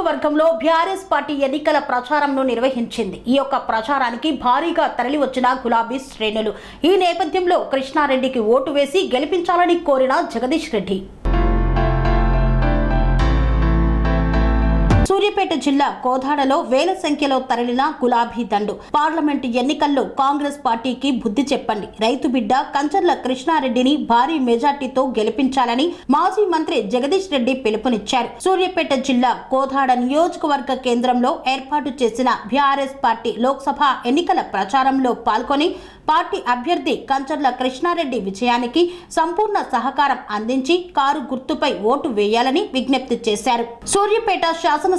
నియోజకవర్గంలో BRS party ఎన్నికల ప్రచారంను నిర్వహించింది. ఈ యొక్క ప్రచారానికి భారీగా తరలివచ్చిన గులాబీ శ్రేణులు. ఈ నేపథ్యంలో కృష్ణారెడ్డికి ఓటు వేసి గెలిపించాలని కోరిన జగదీష్ రెడ్డి. సూర్యాపేట జిల్లా కోదాడలో వేల సంఖ్యలో తరలిన గులాబీ దండు. పార్లమెంటు ఎన్నికల్లో కాంగ్రెస్ పార్టీకి బుద్ధి చెప్పండి. రైతు బిడ్డ కంచర్ల కృష్ణారెడ్డిని భారీ మెజార్టీతో గెలిపించాలని మాజీ మంత్రి జగదీష్ రెడ్డి పిలుపునిచ్చారు. సూర్యాపేట జిల్లా కోదాడ నియోజకవర్గ కేంద్రంలో ఏర్పాటు చేసిన బీఆర్ఎస్ పార్టీ లోక్సభ ఎన్నికల ప్రచారంలో పాల్గొని పార్టీ అభ్యర్థి కంచర్ల కృష్ణారెడ్డి విజయానికి సంపూర్ణ సహకారం అందించి కారు గుర్తుపై ఓటు వేయాలని విజ్ఞప్తి చేశారు. సూర్యాపేట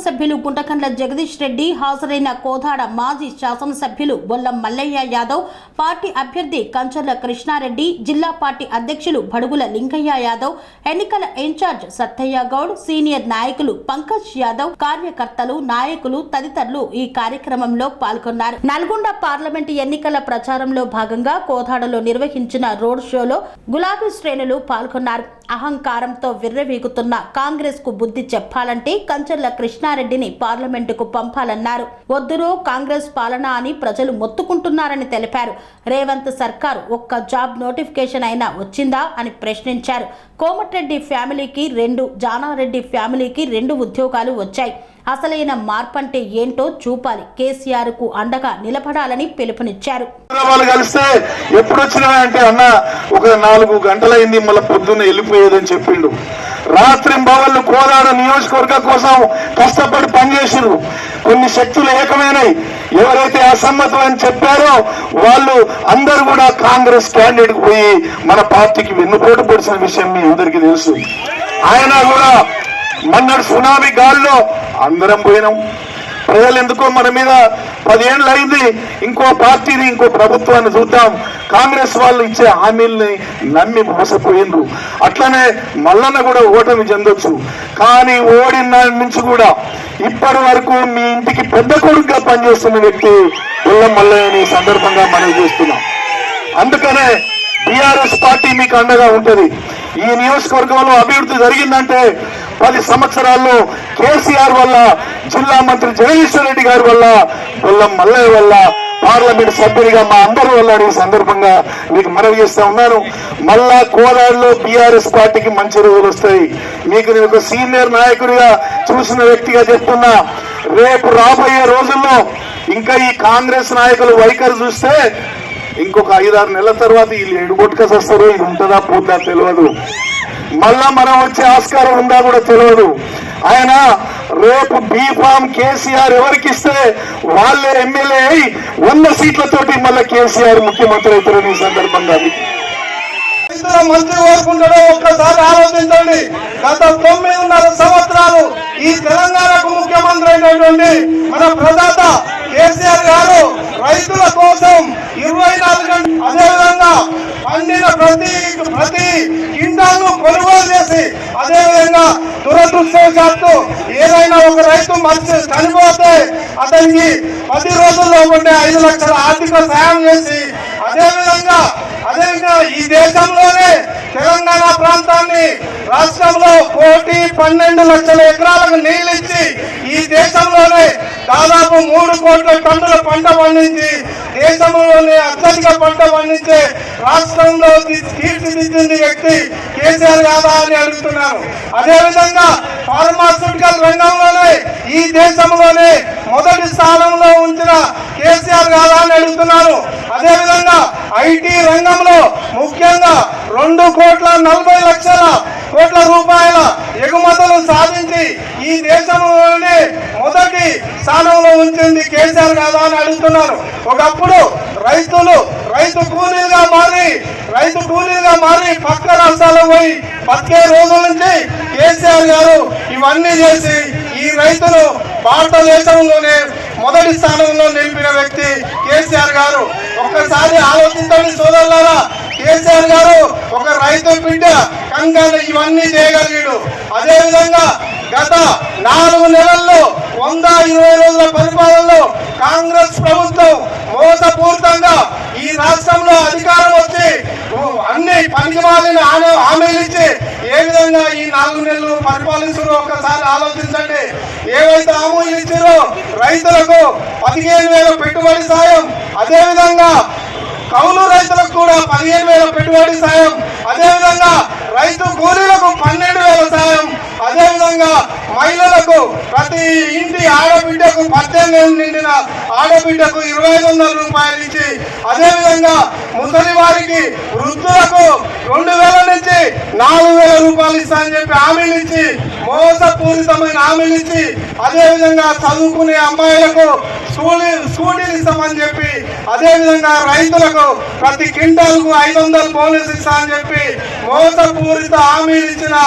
శాసనసభ్యులు గుంటకండ్ల జగదీష్ రెడ్డి హాజరైన కోదాడ మాజీ శాసనసభ్యులు బొల్లం మల్లయ్య యాదవ్ పార్టీ అభ్యర్థి కంచర్ల కృష్ణారెడ్డి జిల్లా పార్టీ అధ్యక్షులు బడుగుల లింగయ్య యాదవ్ ఎన్నికల ఇన్ఛార్జ్ సత్తయ్య గౌడ్ సీనియర్ నాయకులు పంకజ్ యాదవ్ కార్యకర్తలు నాయకులు తదితరులు ఈ కార్యక్రమంలో పాల్గొన్నారు. నల్గొండ పార్లమెంటు ఎన్నికల ప్రచారంలో భాగంగా కోదాడలో నిర్వహించిన రోడ్ షోలో గులాబీ శ్రేణులు పాల్గొన్నారు. అహంకారంతో విర్రవీగుతున్న కాంగ్రెస్కు బుద్ధి చెప్పాలంటే కంచర్ల కృష్ణారెడ్డిని పార్లమెంటుకు పంపాలన్నారు. వద్దురో కాంగ్రెస్ పాలన అని ప్రజలు మొత్తుకుంటున్నారని తెలిపారు. రేవంత్ సర్కార్ ఒక్క జాబ్ నోటిఫికేషన్ అయినా వచ్చిందా అని ప్రశ్నించారు. కోమటిరెడ్డి ఫ్యామిలీకి రెండు జానారెడ్డి ఫ్యామిలీకి రెండు ఉద్యోగాలు వచ్చాయి. అసలైన మార్పంటే ఏంటో చూపాలి. కేసీఆర్కు అండగా నిలబడాలని పిలుపునిచ్చారు. వాళ్ళు కలిస్తే ఎప్పుడు అంటే అన్న ఒక నాలుగు గంటలైంది మళ్ళీ పొద్దున్న వెళ్ళిపోయేదని చెప్పిండు. రాత్రి భవన్లు కోదాడ నియోజకవర్గ కోసం కష్టపడి పనిచేసిరు కొన్ని శక్తులు ఏకమైనాయి. ఎవరైతే అసమ్మతం అని చెప్పారో వాళ్ళు అందరూ కూడా కాంగ్రెస్ క్యాండిడేట్ పోయి మన పార్టీకి వెన్నుపోటు పొడిచిన విషయం మీ అందరికీ తెలుసు. ఆయన కూడా మొన్నటి సునామీ గాల్లో అందరం పోయినాం. ప్రజలు ఎందుకో మన మీద పదిహేళ్ళు అయింది. ఇంకో పార్టీని ఇంకో ప్రభుత్వాన్ని చూద్దాం. కాంగ్రెస్ వాళ్ళు ఇచ్చే హామీల్ని నమ్మి మోసపోయిండ్రు. అట్లనే మల్లన్న కూడా ఓటమి చెందొచ్చు. కానీ ఓడిన నుంచి కూడా ఇప్పటి వరకు మీ ఇంటికి పెద్ద కొడుకుగా పనిచేస్తున్న వ్యక్తి ఉల్లం మల్లయ్యని సందర్భంగా మనం చూస్తున్నాం. అందుకనే బీఆర్ఎస్ పార్టీ మీకు అండగా ఉంటుంది. ఈ నియోజకవర్గంలో అభివృద్ధి జరిగిందంటే పది సంవత్సరాల్లో కేసీఆర్ వల్ల జిల్లా మంత్రి జగదీశ్వర్ రెడ్డి గారి వల్ల బొల్లం మల్లయ్య వల్ల పార్లమెంట్ సభ్యుడిగా మా అందరూ వల్ల ఈ సందర్భంగా మీకు మనవి చేస్తా ఉన్నాను. మళ్ళా కోదాడులో బీఆర్ఎస్ పార్టీకి మంచి రోజులు వస్తాయి. మీకు నేను ఒక సీనియర్ నాయకుడిగా చూసిన వ్యక్తిగా చెప్తున్నా. రేపు రాబోయే రోజుల్లో ఇంకా ఈ కాంగ్రెస్ నాయకులు వైఖరి చూస్తే ఇంకొక ఐదారు నెలల తర్వాత వీళ్ళు ఎడుగొట్టుకసి వస్తారు ఇది ఉంటుందా? పోతుందా? తెలియదు. మళ్ళా మనం వచ్చే ఆస్కారం ఉందా కూడా తెలియదు ఆయన రేపు బీఫామ్ కేసీఆర్ ఎవరికి ఇస్తే వాళ్ళే ఎమ్మెల్యే అయి వంద సీట్లతోటి మళ్ళీ కేసీఆర్ ముఖ్యమంత్రి అవుతారని ఈ సందర్భంగా మంత్రి కోరుకుంటాడో ఒక్కసారి ఆలోచించండి. గత తొమ్మిదిన్నర సంవత్సరాలు ఈ తెలంగాణకు ముఖ్యమంత్రి అయినటువంటి మన ప్రదాత కేసీఆర్ గారు రైతుల కోసం ఇరవై నాలుగు గంటలు అదేవిధంగా పండిన ప్రతి ప్రతి కింటాను కొనుగోలు చేసి అదేవిధంగా దురదృష్టవశాత్తు ఏదైనా ఒక రైతు మనిషి చనిపోతే అతనికి పది రోజుల్లో ఉండే ఐదు లక్షల ఆర్థిక సాయం చేసి అదేవిధంగా అదేవిధంగా ఈ దేశంలోనే తెలంగాణ ప్రాంతాన్ని రాష్ట్రంలో కోటి పన్నెండు లక్షల ఎకరాలకు నీళ్ళిచ్చి ఈ దేశంలోనే దాదాపు మూడు కోట్ల టన్నుల పంట పండించి దేశంలోనే అత్యధిక పంట పండించే రాష్ట్రంలో తీ- వ్యక్తి కేసీఆర్ కాదా అని అడుగుతున్నారు. అదేవిధంగా ఫార్మాస్యూటికల్ రంగంలోనే ఈ దేశంలోనే మొదటి స్థానంలో ఉంచిన కేసీఆర్ కాదా అని అడుగుతున్నారు. అదేవిధంగా ఐటీ రంగంలో ముఖ్యంగా రెండు కోట్ల నలభై లక్షల కోట్ల రూపాయల విజయం సాధించి ఈ దేశంలోనే మొదటి స్థానంలో ఉంచింది కేసీఆర్ కాదా అని అడుగుతున్నారు. ఒకప్పుడు రైతులు రైతు కూలీలుగా మారి రైతు కూలీలుగా మారి పక్క రాష్ట్రాలకు పోయి బతికే రోజుల నుంచి కేసీఆర్ గారు ఇవన్నీ చేసి ఈ రైతులు భారతదేశంలోనే మొదటి స్థానంలో నిలిపిన వ్యక్తి కేసీఆర్ గారు. ఒక్కసారి ఆలోచించండి సోదరులారా కేసీఆర్ గారు ఒక రైతు బిడ్డ కంగారు ఇవన్నీ చేయగలిగాడు. అదేవిధంగా గత నాలుగు నెలల్లో వంద ఇరవై రోజుల పరిపాలనలో కాంగ్రెస్ ప్రభుత్వం మోసపూరితంగా ఈ రాష్ట్రంలో అధికారం వచ్చి అన్ని పనికిమాలిన మాలిన హామీలు విధంగా ఈ నాలుగు నెలలు పరిపాలించారో. ఒకసారి ఆలోచించండి. ఏవైతే హామీలు ఇచ్చారో రైతులకు పదిహేను వేల పెట్టుబడి సాయం. అదే విధంగా కౌలు రైతులకు కూడా పదిహేను వేల పెట్టుబడి సాయం. అదేవిధంగా రైతు కూలీలకు పన్నెండు వేల సాయం. అదేవిధంగా మహిళలకు ప్రతి ఇంటి ఆడబిడ్డకు పద్దెనిమిది నిండిన ఆడబిడ్డకు ఇరవై ఐదు వందల రూపాయలు ఇచ్చి అదేవిధంగా ముసలి వారికి వృద్ధులకు రెండు వేల నుంచి నాలుగు వేల రూపాయలు ఇస్తానని చెప్పి హామీలు ఇచ్చి మోసపూరితమైన హామీలు ఇచ్చి అదేవిధంగా చదువుకునే అమ్మాయిలకు సూడి స్కూటీలు ఇస్తామని చెప్పి అదేవిధంగా రైతులకు ప్రతి క్వింటాల్కు ఐదు వందలు బోనస్ ఇస్తామని చెప్పి మోసపూరిత హామీలు ఇచ్చిన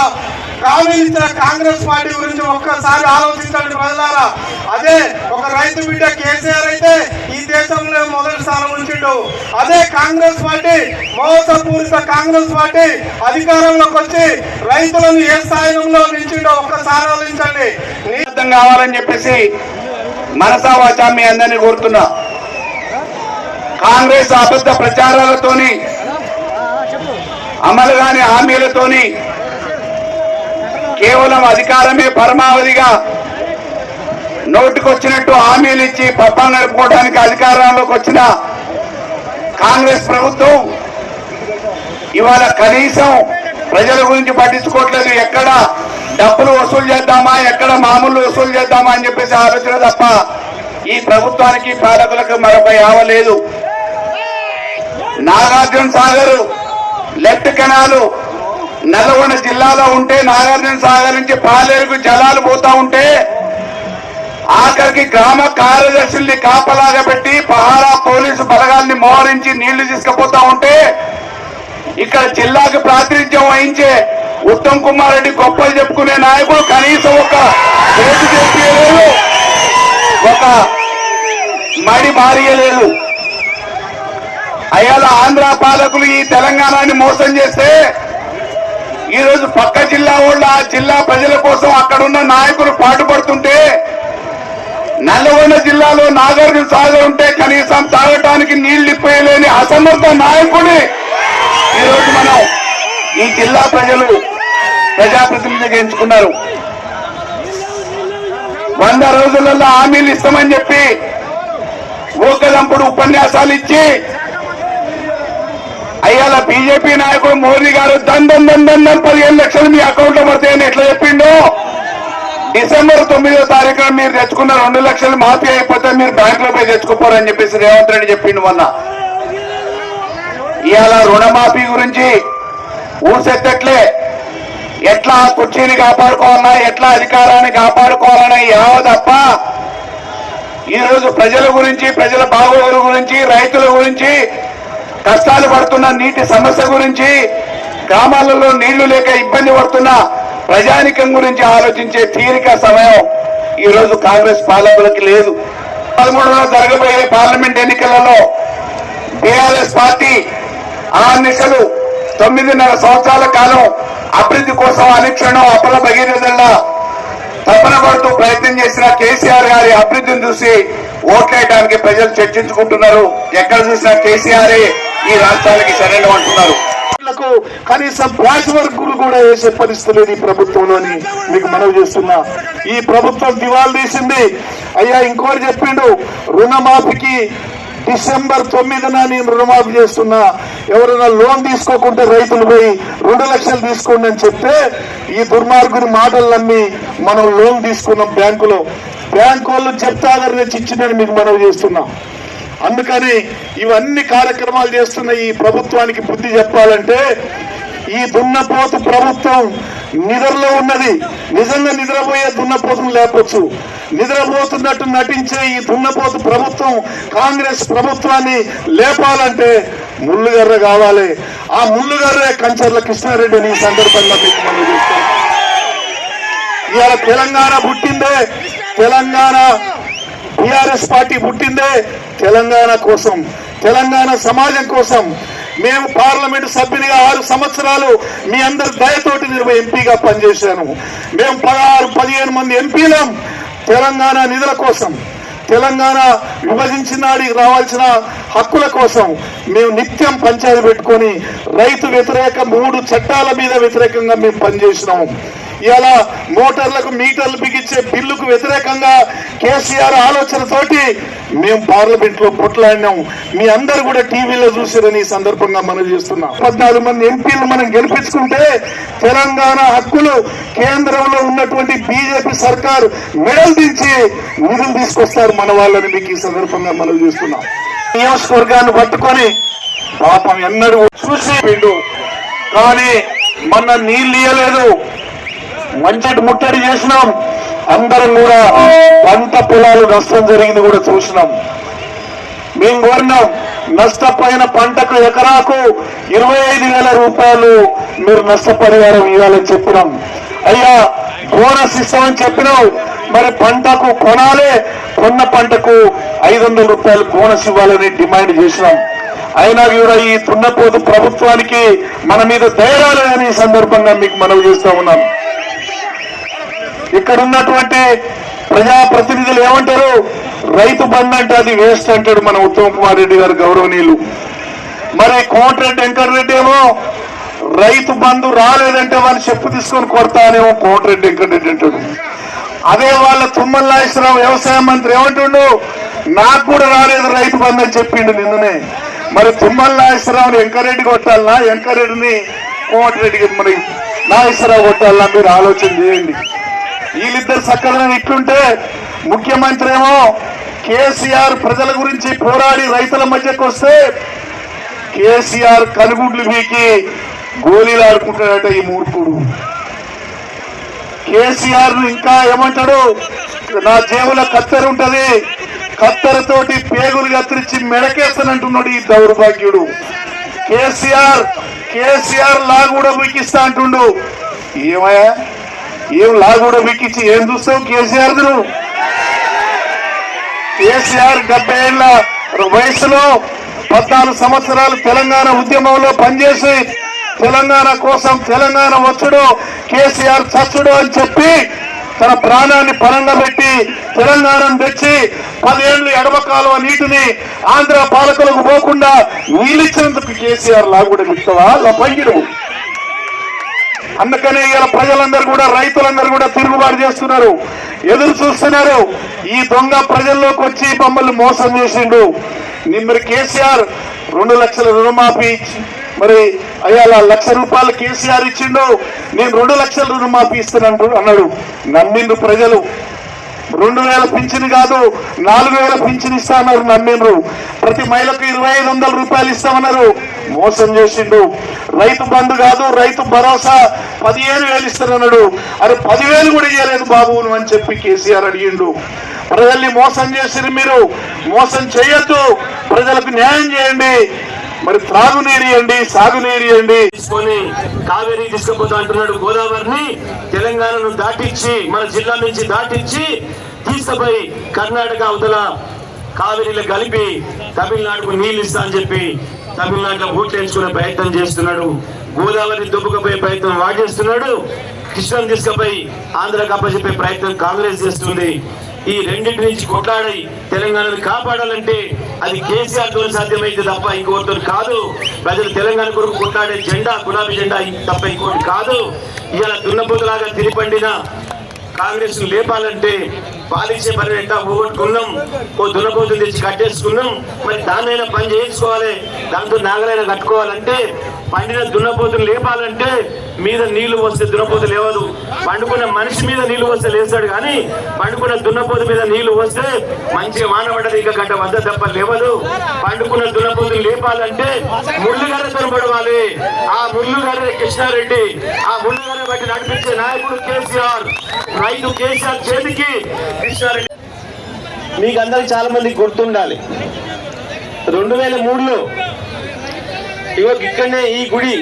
హామీలు ఇచ్చిన కాంగ్రెస్ పార్టీ గురించి ఒక్కసారి ఆలోచించండి ప్రజలారా. అదే ఒక రైతు బిడ్డ కేసీఆర్ అయితే ఈ దేశంలో మొదటి స్థానం ఉంచిండు. అదే కాంగ్రెస్ పార్టీ మోసపూరిత కాంగ్రెస్ పార్టీ అధికారంలోకి వచ్చి రైతులను ఏ స్థాయిలో నిలిచిండో ఒక్కసారి ఆలోచించండి. నీ అర్థం కావాలని చెప్పేసి మనసా వాచా మీ అందరినీ కోరుతున్నా. కాంగ్రెస్ అబద్ధ ప్రచారాలతోని అమలు కాని హామీలతోని కేవలం అధికారమే పరమావధిగా నోటికొచ్చినట్టు హామీలు ఇచ్చి పబ్బం నడుపుకోవడానికి అధికారంలోకి వచ్చిన కాంగ్రెస్ ప్రభుత్వం ఇవాళ కనీసం ప్రజల గురించి పట్టించుకోవట్లేదు. ఎక్కడ డబ్బులు వసూలు చేద్దామా? ఎక్కడ మామూలు వసూలు చేద్దామా అని చెప్పేసి ఆలోచన తప్ప ఈ ప్రభుత్వానికి పాలకులకు మరొక ఆవలేదు నాగార్జున సాగర్ లెఫ్ట్ కెనాలు నల్గొండ జిల్లాలో ఉంటే నాగార్జున సాగర్ నుంచి పాలేరుకు జలాలు పోతా ఉంటే ఆఖరికి గ్రామ కార్యదర్శుల్ని కాపలాగా పెట్టి పహారా పోలీసు బలగాల్ని మోహరించి నీళ్ళు తీసుకుపోతా ఉంటే ఇక్కడ జిల్లాకు ప్రాతినిధ్యం వహించే ఉత్తమ్ కుమార్ రెడ్డి గొప్పలు చెప్పుకునే నాయకుడు కనీసం ఒక చేతి చెప్పలేదు ఒక మడి మారియలేదు అయ్యాల ఆంధ్ర పాలకులు ఈ తెలంగాణని మోసం చేస్తే ఈరోజు పక్క జిల్లా వాళ్ళు ఆ జిల్లా ప్రజల కోసం అక్కడున్న నాయకులు పాటుపడుతుంటే నల్లగొండ జిల్లాలో నాగార్జున సాగర్ ఉంటే కనీసం తాగటానికి నీళ్ళు ఇప్పలేని అసమర్థ నాయకుడి ఈ రోజు మనం ఈ జిల్లా ప్రజలు ప్రజాప్రతినిధిగా ఎంచుకున్నారు వంద రోజులలో హామీలు ఇస్తామని చెప్పి ఊకదంపుడు ఉపన్యాసాలు ఇచ్చి అయ్యాల బీజేపీ నాయకుడు మోదీ గారు దండం దందం దండం పదిహేను లక్షలు మీ అకౌంట్లో పడతాయని ఎట్లా చెప్పిండో డిసెంబర్ తొమ్మిదో తారీఖున మీరు తెచ్చుకున్న రెండు లక్షలు మాఫీ అయిపోతే మీరు బ్యాంకులో పోయి తెచ్చుకోపోరని చెప్పేసి రేవంత్ రెడ్డి చెప్పిండు మొన్న. ఇవాళ రుణమాఫీ గురించి ఊసెత్తట్లే. ఎట్లా కుర్చీని కాపాడుకోవాలన్నా ఎట్లా అధికారాన్ని కాపాడుకోవాలన్నా ఏవో తప్ప ఈ రోజు ప్రజల గురించి ప్రజల బాగోగుల గురించి రైతుల గురించి కష్టాలు పడుతున్న నీటి సమస్య గురించి గ్రామాలలో నీళ్ళు లేక ఇబ్బంది పడుతున్న ప్రజానికం గురించి ఆలోచించే తీరిక సమయం ఈ రోజు కాంగ్రెస్ పాలకులకి లేదు. పదమూడులో జరగబోయే పార్లమెంట్ ఎన్నికలలో టీఆర్ఎస్ పార్టీ ఆ నిశలు తొమ్మిదిన్నర సంవత్సరాల కాలం అభివృద్ధి కోసం అనుక్షణం అపల భగీరథంగా తపన పడుతూ ప్రయత్నం చేసిన కేసీఆర్ గారి అభివృద్ధిని చూసి ఓట్లేయడానికి ప్రజలు చర్చించుకుంటున్నారు. ఎక్కడ చూసినా కేసీఆర్ ఈ రాష్ట్రాలకి సరైన అంటున్నారు. కనీసం బ్యాచ్ వర్క్ కూడా వేసే పరిస్థితి లేదు ఈ ప్రభుత్వంలోని. మీకు మనవి చేస్తున్నా. ఈ ప్రభుత్వం దివాలు తీసింది. అయ్యా ఇంకోటి చెప్పిండు. రుణమాఫీకి డిసెంబర్ తొమ్మిదిన నేను రుణమాఫీ చేస్తున్నా. ఎవరైనా లోన్ తీసుకోకుంటే రైతులు పోయి రెండు లక్షలు తీసుకోండి అని చెప్తే ఈ దుర్మార్గుని మాటలు నమ్మి మనం లోన్ తీసుకున్నాం బ్యాంకులో. బ్యాంకు వాళ్ళు చెప్తాగర్ తెచ్చి ఇచ్చిందని మీకు మనవి చేస్తున్నాం. అందుకని ఇవన్నీ కార్యక్రమాలు చేస్తున్న ఈ ప్రభుత్వానికి బుద్ధి చెప్పాలంటే ఈ దున్నపోతు ప్రభుత్వం నిద్రలో ఉన్నది. నిజంగా నిద్రపోయే దున్నపోతును లేపొచ్చు నిద్రపోతున్నట్టు నటించే ఈ దున్నపోతు ప్రభుత్వం కాంగ్రెస్ ప్రభుత్వాన్ని లేపాలంటే ముళ్ళుగర్ర కావాలి. ఆ ముళ్ళుగర్రే కంచర్ల కృష్ణారెడ్డిని ఈ సందర్భంగా ఇవాళ తెలంగాణ పుట్టిందే. తెలంగాణ టిఆర్ఎస్ పార్టీ పుట్టిందే తెలంగాణ కోసం. తెలంగాణ సమాజం కోసం. మేము పార్లమెంట్ సభ్యునిగా ఆరు సంవత్సరాలు మీ అందరి దయతోటి నేను ఎంపీగా పనిచేశాను. మేము పదహారు పదిహేను మంది ఎంపీలం తెలంగాణ నిధుల కోసం. తెలంగాణ విభజించిన నాడికి రావాల్సిన హక్కుల కోసం మేము నిత్యం పంచాయతీ పెట్టుకొని రైతు వ్యతిరేక మూడు చట్టాల మీద వ్యతిరేకంగా మేము పనిచేసినాము ఇలా మోటార్లకు మీటర్లు బిగించే బిల్లుకు వ్యతిరేకంగా కేసీఆర్ ఆలోచనతోటి మేము పార్లమెంట్లో పొట్లాడినాం మీ అందరు కూడా టీవీలో చూసారని ఈ సందర్భంగా మనం చేస్తున్నాం. పద్నాలుగు మంది ఎంపీలు మనం గెలిపించుకుంటే తెలంగాణ హక్కులు కేంద్రంలో ఉన్నటువంటి బీజేపీ సర్కార్ మెడల్ దించి నిధులు తీసుకొస్తారు మన వాళ్ళని మీకు ఈ సందర్భంగా మనం చూస్తున్నాం. నియోజకవర్గాన్ని పట్టుకొని పాపం ఎన్నడూ చూసి పిండు కానీ మొన్న నీళ్ళు ఇయ్యలేదు. మంచి ముట్టడి చేసినాం. అందరం కూడా పంట పొలాలు నష్టం జరిగింది కూడా చూసినాం. మేము కోరినాం నష్టపోయిన పంటకు ఎకరాకు ఇరవై ఐదు వేల రూపాయలు మీరు నష్టపరిహారం ఇవ్వాలని చెప్పినాం. అయ్యా బోనస్ ఇస్తామని చెప్పినావు. మరి పంటకు కొనాలే కొన్న పంటకు ఐదు వందల రూపాయలు బోనస్ ఇవ్వాలని డిమాండ్ చేసినాం. అయినా కూడా ఈ తున్నపోతు ప్రభుత్వానికి మన మీద ధైర్యాలని ఈ సందర్భంగా మీకు మనవి చేస్తా ఉన్నాం. ఇక్కడ ఉన్నటువంటి ప్రజాప్రతినిధులు ఏమంటారు? రైతు బంధు అంటే అది వేస్ట్ అంటాడు మన ఉత్తమ్ కుమార్ రెడ్డి గారు గౌరవనీయులు. మరి కోమటిరెడ్డి వెంకటరెడ్డి ఏమో రైతు బంధు రాలేదంటే వాళ్ళు చెప్పు తీసుకొని కొడతానేమో కోమటిరెడ్డి వెంకటరెడ్డి అంటాడు. అదే వాళ్ళ తుమ్మల నాగేశ్వరరావు వ్యవసాయ మంత్రి ఏమంటుండు నాకు కూడా రాలేదు రైతు బంధు అని చెప్పిండు నిన్ననే. మరి తుమ్మల నాగేశ్వరరావుని వెంకరెడ్డి కొట్టాలనా? వెంకరెడ్డిని కోమటిరెడ్డికి మరి నాగేశ్వరరావు కొట్టాలనా? మీరు ఆలోచన చేయండి. వీళ్ళిద్దరు సక్కదనం ఇట్లుంటే ముఖ్యమంత్రి ఏమో కేసీఆర్ ప్రజల గురించి పోరాడి రైతుల మధ్యకు వస్తే కేసీఆర్ కనుగుడ్లు వీకి గోళీలాడుకుంటాడట ఈ మూర్ఖుడు. కేసీఆర్ను ఇంకా ఏమంటాడు? నా జేబుల కత్తెర ఉంటది. కత్తెరతోటి పేగులు కత్తిరించి మెడకేస్తానంటున్నాడు ఈ దౌర్భాగ్యుడు. కేసీఆర్ కేసీఆర్ లా కూడా వీకిస్తా అంటుండు. ఏమయ్యా? ఏం లా కూడా ఏం చూస్తావు? కేసీఆర్ నువ్వు. కేసీఆర్ డెబ్బై ఏళ్ళ వయసులో పద్నాలుగు సంవత్సరాలు తెలంగాణ ఉద్యమంలో పనిచేసి తెలంగాణ కోసం తెలంగాణ వచ్చుడు కేసీఆర్ చచ్చుడు అని చెప్పి తన ప్రాణాన్ని పరంగా పెట్టి తెలంగాణను తెచ్చి పదేళ్ళు ఎడమ కాలువ నీటిని ఆంధ్ర పాలకులకు పోకుండా నీళ్ళిచ్చినందుకు కేసీఆర్ లాగుడు మిగతావా లపంగిడు అందుకనే ఇలా ప్రజలందరూ కూడా రైతులందరూ కూడా తిరుగుబాటు చేస్తున్నారు. ఎదురు చూస్తున్నారు. ఈ దొంగ ప్రజల్లోకి వచ్చి మమ్మల్ని మోసం చేసిండు. ని- మరి కేసీఆర్ రెండు లక్షల రుణమాఫీ మరి అయ్యా లక్ష రూపాయలు కేసీఆర్ ఇచ్చిండు. నేను రెండు లక్షల రుణమాఫీ ఇస్తానంటు అన్నాడు. నమ్మిండు ప్రజలు. రెండు వేల పింఛన్ కాదు నాలుగు వేల పింఛన్ ఇస్తామన్నారు నమ్మిండ్రు ప్రతి మహిళకు ఇరవై ఐదు వందల రూపాయలు ఇస్తామన్నారు. మోసం చేసిండు. రైతు బంధు కాదు రైతు భరోసా పదిహేను వేలు ఇస్తానన్నాడు. అరే పదివేలు కూడా ఇవ్వలేదు బాబు అని చెప్పి కేసీఆర్ అడిగిండు. ప్రజల్ని మోసం చేసిరు మీరు. మోసం చేయొద్దు. ప్రజలకు న్యాయం చేయండి. మరి త్రాగునీరు ఇవ్వండి సాగునీరు ఇవ్వండి తీసుకొని కావేరీ తీసుకుపోతా అంటున్నాడు గోదావరిని తెలంగాణను దాటించి మన జిల్లా నుంచి దాటించి తీసుకుపోయి కర్ణాటక అవతల కావేరీలో కలిపి తమిళనాడుకు నీళ్ళు ఇస్తా అని చెప్పి తమిళనాడులో ఓట్లు ప్రయత్నం చేస్తున్నాడు. గోదావరి దుబ్బకపోయే ప్రయత్నం వాడేస్తున్నాడు కృష్ణను తీసుకుపోయి ఆంధ్రకు అప్పచెప్పే ప్రయత్నం కాంగ్రెస్ చేస్తుంది. ఈ రెండింటి నుంచి కొట్లాడి తెలంగాణను కాపాడాలంటే అది కేసీఆర్తో సాధ్యమైతే తప్ప ఇంకోటితో కాదు. ప్రజలు తెలంగాణ కొరకు కొట్లాడే జెండా గులాబీ జెండా తప్ప ఇంకోటి కాదు. ఇలా దున్నపోతులాగా తిరిపండిన కాంగ్రెస్ లేపాలంటే పాలించే పని ఎట్టా పోగొట్టుకున్నాం. ఓ దున్నపోతులు తెచ్చి కట్టేసుకున్నాం. మరి దాన్నైనా పని చేయించుకోవాలి. దాంతో నాగలైనా కట్టుకోవాలంటే పండిన దున్నపోతులు లేపాలంటే మీద నీళ్ళు వస్తే దున్నపోతు లేవదు. పండుకున్న మనిషి మీద నీళ్ళు వస్తే లేస్తాడు కానీ పండుకున్న దున్నపోతు మీద నీళ్ళు వస్తే మంచిగా వాన పడ్డది ఇంకా గంట వద్ద తప్ప లేవదు. పండుకున్న దున్నపోతులు లేపాలంటే ముళ్ళు గారితో పడవాలి ఆ ముళ్ళు కృష్ణారెడ్డి ఆ ముళ్ళు బట్టి నడిపించే నాయకుడు కేసీఆర్. రైతు కేసీఆర్ చేతికి కృష్ణారెడ్డి. మీకు అందరికి చాలా మంది గుర్తుండాలి. రెండు వేల మూడులో ఇగో ఇక్కడనే ఈ గుడి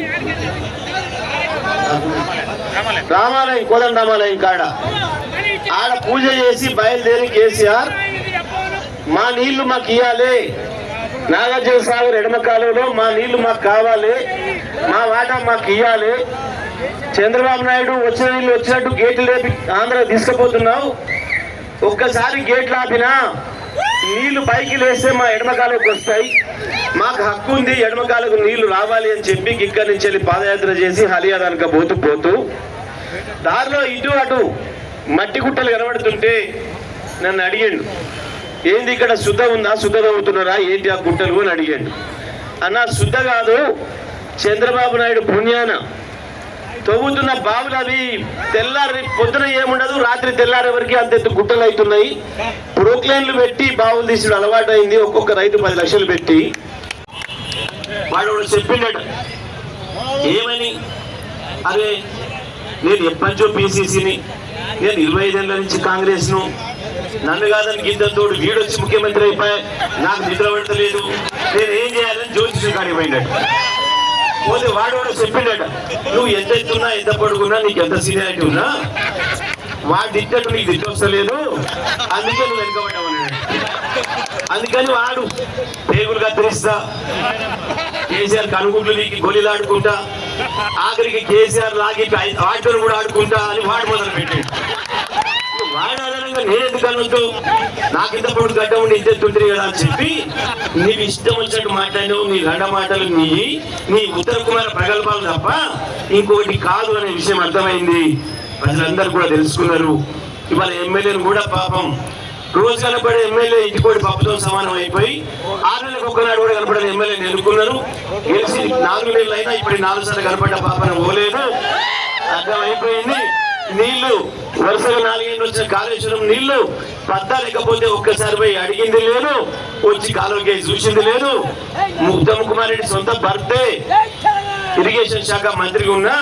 రామాలయం కోదండ రామాలయం కాడ ఆడ పూజ చేసి బయలుదేరి కేసీఆర్ మా నీళ్ళు మాకు ఇవ్వాలి నాగార్జున సాగర్ ఎడమ కాలంలో మా నీళ్ళు మాకు కావాలి. మా వాటా మాకు ఇవ్వాలి చంద్రబాబు నాయుడు వచ్చిన నీళ్ళు వచ్చినట్టు గేట్లు లేపి ఆంధ్ర తీసుకుపోతున్నావు. ఒక్కసారి గేట్లు ఆపినా నీళ్ళు పైకి లేస్తే మా ఎడమకాలకు వస్తాయి. మాకు హక్కు ఉంది ఎడమకాలకు నీళ్ళు రావాలి అని చెప్పి ఇక్కడి నుంచి వెళ్ళి పాదయాత్ర చేసి హలియాదానికి పోతూ పోతూ దారిలో ఇటు అటు మట్టి గుట్టలు కనబడుతుంటే నన్ను అడిగాడు ఏంది ఇక్కడ శుద్ధ ఉందా? శుద్ధ తవ్వుతున్నారా? ఏంటి ఆ గుట్టలు? అని అడిగాడు. అన్న శుద్ధ కాదు. చంద్రబాబు నాయుడు పుణ్యాన. తవ్వుతున్న బావులు అవి తెల్లారి పొద్దున ఏముండదు రాత్రి తెల్లారే వరకు అంతెత్తు గుట్టలు అవుతున్నాయి. ప్రోక్లైన్లు పెట్టి బావులు తీసుడు అలవాటు అయింది ఒక్కొక్క రైతు పది లక్షలు పెట్టి. వాడు ఒకడు చెప్పిండట ఏమని? అరే నేను ఎప్పటిచో పిసిసిని నేను ఇరవై ఐదేళ్ళ నుంచి కాంగ్రెస్ను నన్ను కాదని గిద్దతోడు వీడొచ్చి ముఖ్యమంత్రి అయిపోయా? నాకు నిద్ర పడతలేదు నేను ఏం చేయాలని జ్యోతిషం కానిపోయినట్టు పోతే వాడు కూడా చెప్పిండట నువ్వు ఎంత ఎత్తున్నా ఎంత పడుకున్నా నీకు ఎంత సీనియారిటీ ఉన్నా వాడి తిట్టట్టు నీకు తిట్టొస్తలేదు అందుకే నువ్వు వెనుకబడ్డావు అందుకని వాడు పేగులు కత్తిరిస్తా కేసీఆర్ కనుగుడ్లు నీకు గొలిలాడుకుంటా ఆఖరికి కేసీఆర్ లాగి ఆటలు కూడా ఆడుకుంటా అని వాడు మొదలు పెట్టాడు. వాడు ఆధారంగా నేను ఎందుకు అనొద్దు? నాకు ఇంత పొడు గడ్డ ఉండి ఇంతెత్తుంటే కదా అని చెప్పి నీకు ఇష్టం వచ్చినట్టు మాట్లాడినావు నీ గడ్డ మాటలు నీ నీ ఉత్తర కుమార ప్రగల్భాలు తప్ప ఇంకొకటి కాదు అనే విషయం అర్థమైంది. ప్రజలందరూ కూడా తెలుసుకున్నారు. ఇవాళ ఎమ్మెల్యేలు కూడా పాపం. రోజు కనపడే ఎమ్మెల్యే ఇంటికోటి పప్పుతో సమానం అయిపోయి ఆరు నెలలకు ఒకనాడు కూడా కనపడిన ఎమ్మెల్యే ఎన్నుకున్నారు. గెలిచి నాలుగు నెలలు అయినా ఇప్పుడు నాలుగు సార్లు కనపడ్డ పాపన పోలేదు. అర్థమైపోయింది నీళ్ళు వరుసగా నాలుగేళ్ళు వచ్చిన కాళేశ్వరం నీళ్ళు పద్దా లేకపోతే ఒక్కసారి పోయి అడిగింది లేదు. వచ్చి కాలువకి చూసింది లేదు. ఉత్తమ్ కుమార్ రెడ్డి సొంత భర్తే ఇరిగేషన్ శాఖ మంత్రిగా ఉన్నా.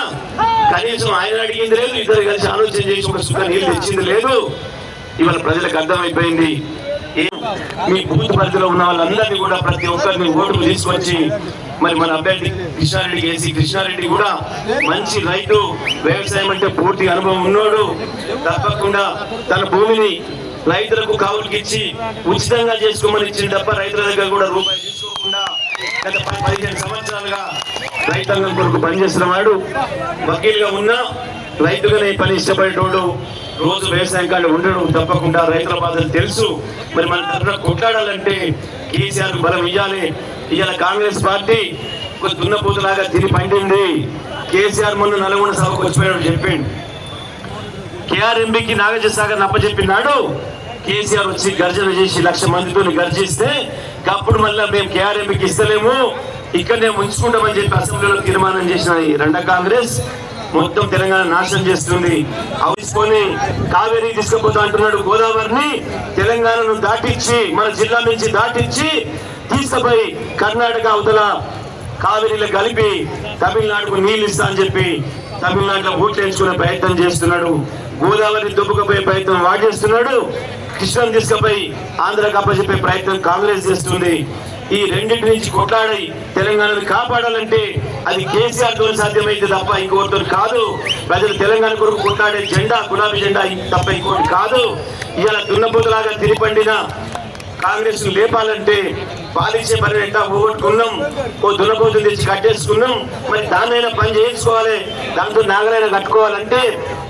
కనీసం ఆయన అడిగింది లేదు ఇద్దరు కలిసి ఆలోచన చేసి ఒక సుఖ నీళ్ళు తెచ్చింది లేదు. ఇవాళ ప్రజలకు అర్థమైపోయింది. ఏం మీ బూత్ పరిధిలో ఉన్న వాళ్ళందరినీ కూడా ప్రతి ఒక్కరిని ఓటుకు తీసుకొచ్చి మరి మన అభ్యర్థి కృష్ణారెడ్డి వేసి కృష్ణారెడ్డి కూడా మంచి రైతు వ్యవసాయం అంటే పూర్తి అనుభవం ఉన్నాడు. తప్పకుండా తన భూమిని రైతులకు కావులకి ఇచ్చి ఉచితంగా చేసుకోమని ఇచ్చిన తప్ప రైతుల దగ్గర కూడా రూపాయి తీసుకోకుండా గత పది పదిహేను సంవత్సరాలుగా రైతాంగం కొరకు పనిచేసిన వాడు వకీలుగా ఉన్నా రైతుగానే పని ఇష్టపడేటోడు రోజు వ్యవసాయం కాడ ఉండడం తప్పకుండా రైతుల బాధలు తెలుసు. మరి మన తరఫున కొట్లాడాలంటే కేసీఆర్ బలం ఇవ్వాలి ఇవాళ కాంగ్రెస్ పార్టీ ఒక దున్నపోతులాగా తిరిగి పండింది. కేసీఆర్ మొన్న నల్గొండ సభకు వచ్చిపోయాడు చెప్పిండు. కేఆర్ఎంబికి నాగజ సాగర్ నప్పచెప్పినాడు. కేసీఆర్ వచ్చి గర్జన చేసి లక్ష మందితో గర్జిస్తే అప్పుడు మళ్ళీ మేము కేఆర్ఎంబికి ఇస్తలేము. ఇక్కడనే ఉంచుకుంటామని చెప్పి అసెంబ్లీలో తీర్మానం చేసిన ఈ రెండ కాంగ్రెస్ మొత్తం తెలంగాణ నాశనం చేస్తుంది. అవిసుకొని కావేరీ తీసుకుపోతా అంటున్నాడు గోదావరిని. తెలంగాణను దాటించి మన జిల్లా నుంచి దాటించి తీసుకుపోయి కర్ణాటక అవతల కావేరీలో కలిపి తమిళనాడుకు నీళ్ళు ఇస్తా అని చెప్పి తమిళనాడులో ఓట్లు ప్రయత్నం చేస్తున్నాడు. గోదావరి దుబ్బకపోయే ప్రయత్నం వాడు చేస్తున్నాడు. కృష్ణను తీసుకుపోయి ఆంధ్రకు అప్పచెప్పే ప్రయత్నం కాంగ్రెస్ చేస్తుంది. ఈ రెండింటి నుంచి కొట్లాడి తెలంగాణను కాపాడాలంటే అది కేసీఆర్తో సాధ్యమైతే తప్ప ఇంకొకరితో కాదు. ప్రజలు తెలంగాణ కొరకు కొట్లాడే జెండా గులాబీ జెండా తప్ప ఇంకోటి కాదు. ఇవాళ దున్నపోతులాగా తిరిపండిన కాంగ్రెస్ లేపాలంటే పాలించే పని ఎట్లా పోగొట్టుకున్నాం. ఓ దున్నపోతులు తెచ్చి కట్టేసుకున్నాం. మరి దాన్నైనా పని చేయించుకోవాలి. దాంతో నాగలైనా కట్టుకోవాలంటే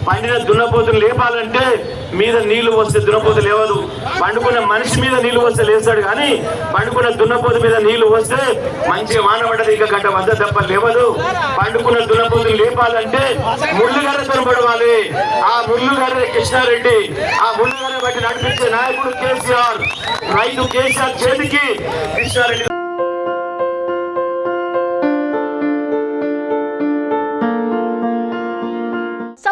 పండిన దున్నపోతులు లేపాలంటే మీద నీళ్ళు వస్తే దున్నపోతు లేవదు. పండుకున్న మనిషి మీద నీళ్ళు వస్తే లేస్తాడు కానీ పండుకున్న దున్నపోతు మీద నీళ్ళు వస్తే మంచిగా వానబడ్డది ఇంకా గంట వద్ద తప్ప లేవదు. పండుకున్న దున్నపోతులు లేపాలంటే ముళ్ళుగారే కనబడవాలి ఆ ముళ్ళుగారే కృష్ణారెడ్డి ఆ ముళ్ళుగారే బట్టి నడిపించే నాయకుడు కేసీఆర్. రైతు కేసీఆర్ చేతికి కృష్ణారెడ్డి